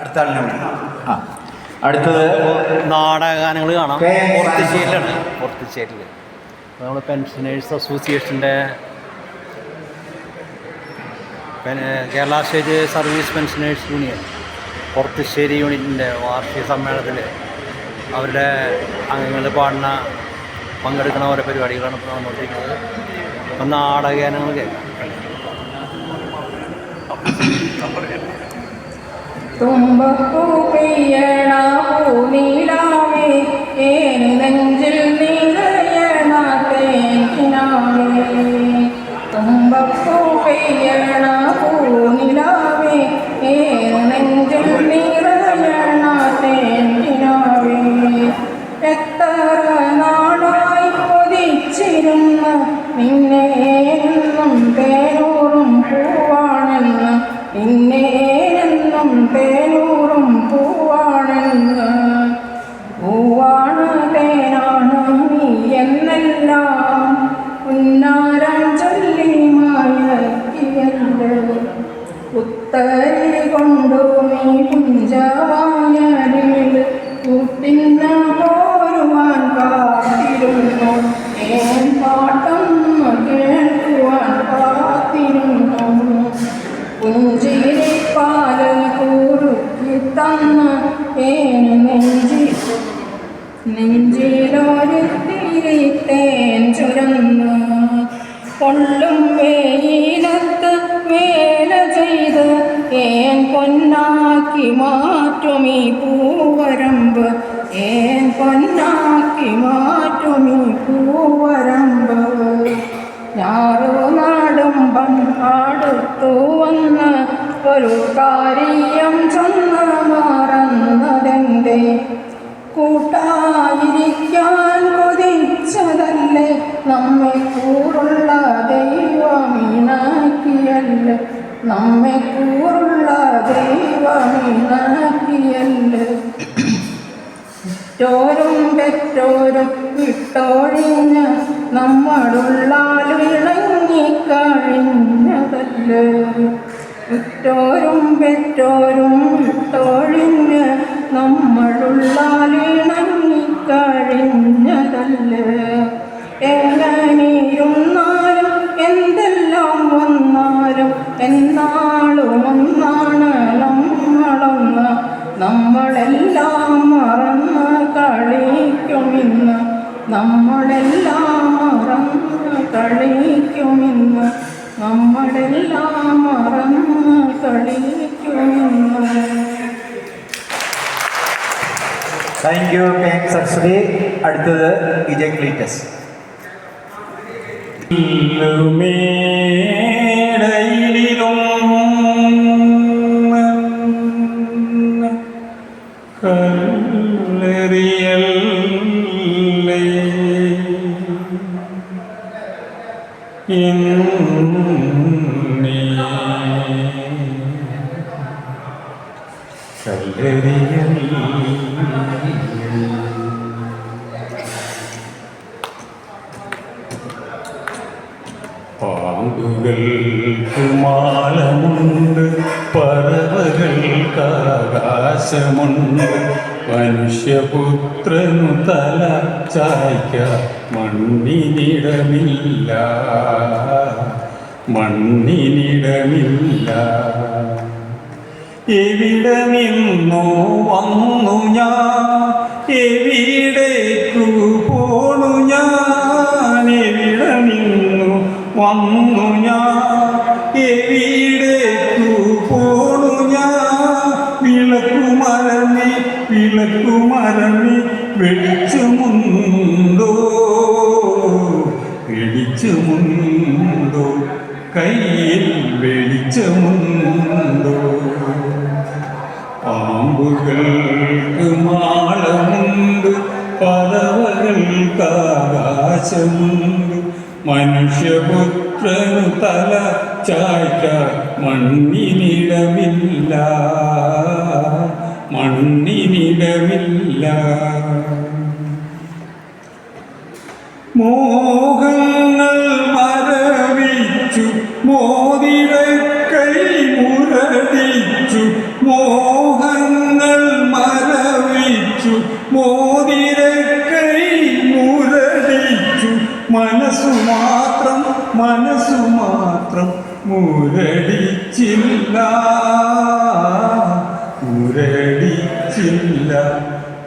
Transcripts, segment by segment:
അടുത്ത ആളിനെ വിളിക്കാം. ആ. അടുത്തത് നാടകഗാനങ്ങൾ കാണാം. കെ. പുറത്തുശ്ശേരിയിലാണ് പുറത്തുശ്ശേരിയിൽ നമ്മൾ പെൻഷനേഴ്സ് അസോസിയേഷന്റെ Kerala state service pensioners union Purathussery യൂണിറ്റിന്റെ വാർഷിക സമ്മേളനത്തിൽ അവരുടെ അംഗങ്ങൾ പാടുന്ന പങ്കെടുക്കുന്ന ഓരോ പരിപാടികളാണ് ഇപ്പോൾ നടന്നുകൊണ്ടിരിക്കുന്നത്. അപ്പം നാടകഗാനങ്ങൾ കേൾക്കാം. തുമ്പപ്പൂ പെയ്യണ പൂനീലാവേ ഏന് നെഞ്ചിൽ നിറയണ തേക്കിനാവേ തുമ്പപ്പൂ പെയ്യണ പൂനിലാവേ ഏന് നെഞ്ചിൽ നിറയണ തേക്കിനാവേ എത്ര നാളായി കൊതിച്ചിരുന്ന നിന്നെ വന്ന് ഒരു കാര്യം ചൊന്ന് മറന്നതെന്തേ? കൂട്ടായിരിക്കാൻ കൊതിച്ചതല്ലേ? നമ്മെ കൂറുള്ള ദൈവമിണക്കിയല്ലേ നമ്മെ കൂറുള്ള ദൈവമിണക്കിയല്ലേ പെറ്റോരും പെറ്റോരും വിട്ടൊഴിഞ്ഞ് നമ്മളുള്ളാലിളങ്ങിക്കഴിഞ്ഞതല്ലേ ഉറ്റോരും പെറ്റോരും വിട്ടൊഴിഞ്ഞ് നമ്മളുള്ളാലിണങ്ങിക്കഴിഞ്ഞതല്ലേ? എങ്ങനെയിരുന്നാലും എന്തെല്ലാം വന്നാലും എന്നാളും ഒന്നാണ് നമ്മളൊന്ന്. നമ്മളെല്ലാം മറന്ന് കളിക്കുമിന്ന്. നമ്മളെല്ലാം മറന്ന് കളിക്കുമിന്ന്. നമ്മളെല്ലാം മറന്ന് കളിക്കുമിന്ന് thank you K M Saraswathi അടുത്തത് വിജയ് ക്ലീറ്റസ്. പാമ്പുകൾക്ക് മാലമുണ്ട് പറവകൾക്ക് ആകാശമുണ്ട് മനുഷ്യപുത്രനു തല ചായ്ക്ക മണ്ണിനിടമില്ല. മണ്ണിനിടമില്ല. എവിടെ നിന്നു വന്നു ഞാൻ എവിടേക്കു വന്നു ഞാൻ എവിടേക്കു പോണു ഞാൻ. വിളക്കുമരമി വിളക്കുമരമി വെളിച്ചമുണ്ടോ വെളിച്ചമുണ്ടോ കയ്യിൽ വെളിച്ചമുണ്ടോ പാമ്പുകൾക്ക് മാളമുണ്ട് പറവകൾക്ക് ആകാശമുണ്ട്. മനുഷ്യപുത്രനു തല ചായ്ക്ക മണ്ണിനിടമില്ല. മണ്ണിനിടമില്ല. മുരടിച്ചില്ല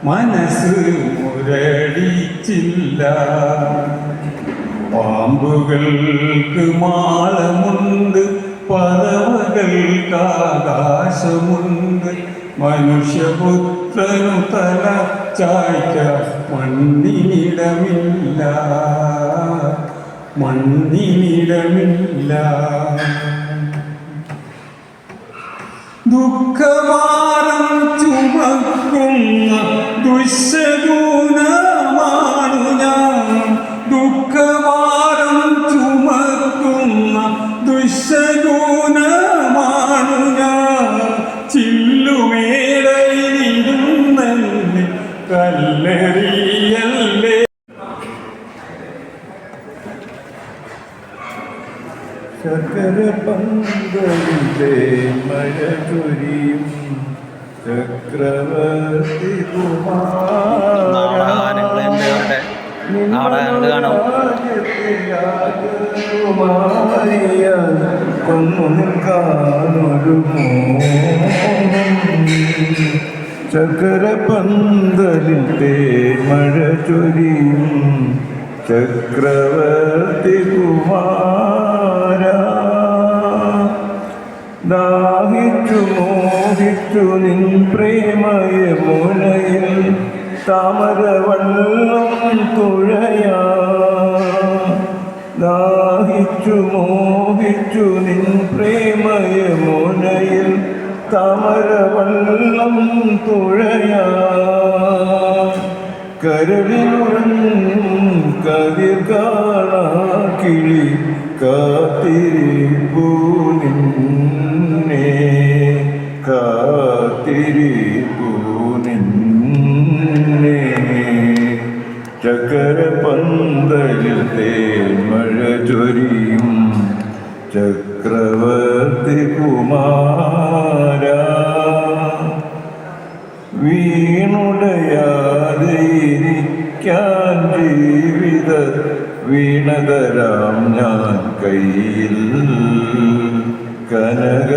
മനസ്സ് മുരടിച്ചില്ല. പാമ്പുകൾക്ക് മാളമുണ്ട് പറവകൾക്കാകാശമുണ്ട് മനുഷ്യപുത്രനു തല ചായ്ക്ക മണ്ണിനിടമില്ല. മണ്ണിനിടമില്ല. ദുഃഖഭാരം ചുമക്കുന്ന ദുശകൂനമാണു ഞാൻ. ദുഃഖഭാരം ചുമക്കുന്ന ദുശകൂനമാണു ഞാൻ. ചില്ലുമേടയിരുന്നെ കല്ലെറിയല്ലേ. ശകര പന്തലിലെ മഴ ചൊരിയും. നാടകഗാനങ്ങൾ എന്റെ അവരുടെ നാടകങ്ങൾ കാണും കൊന്നു നിൽക്കാനൊരു ചകര പന്തലിൽ മഴ ചൊരിയും ചക്രവർത്തി കുമാര മോഹിച്ചു നിൻ പ്രേമയ മുനയിൽ താമരവള്ളം തുഴയാ. ദാഹിച്ചു മോഹിച്ചു നിൻ പ്രേമയ മുനയിൽ താമരവള്ളം തുഴയാ. കരളിലുറങ്ങും കതിർ കാണാ കിളി കാത്തിരിപ്പൂ. ജീവിത വീണതരാം ഞാൻ കയ്യിൽ. കനക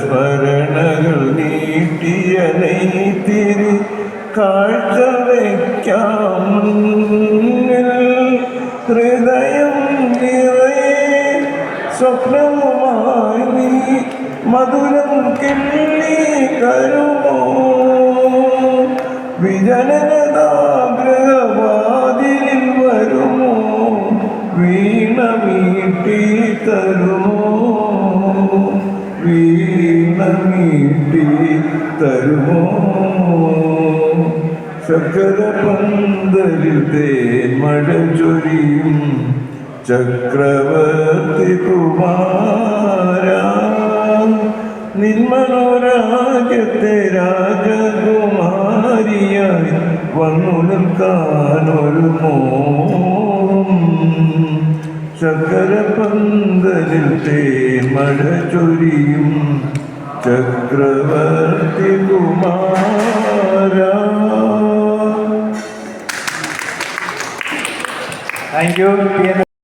സ്മരണകൾ നീട്ടിയ നെയ്ത്തിരി കാഴ്ച വയ്ക്കാം. ഹൃദയം നിറയെ സ്വപ്നവുമായി മധുരം കിള്ളി കരുമോ? വിജനതാഗ്രഹവാതിലിൽ തരുമോ? വീണമീട്ടി തരുമോ? ശകര പന്തലിൽ മഴ ചൊരിയും ചക്രവർത്തി കുമാര. നിന്മനോരാജ്യത്തെ രാജകുമാരിയായി വന്നു നിൽക്കാനൊരു മോഹം ശകര പന്തലിൽ തേൻ മഴ ചൊരിയും. ചക്രവർത്തി കുമാര. Thank you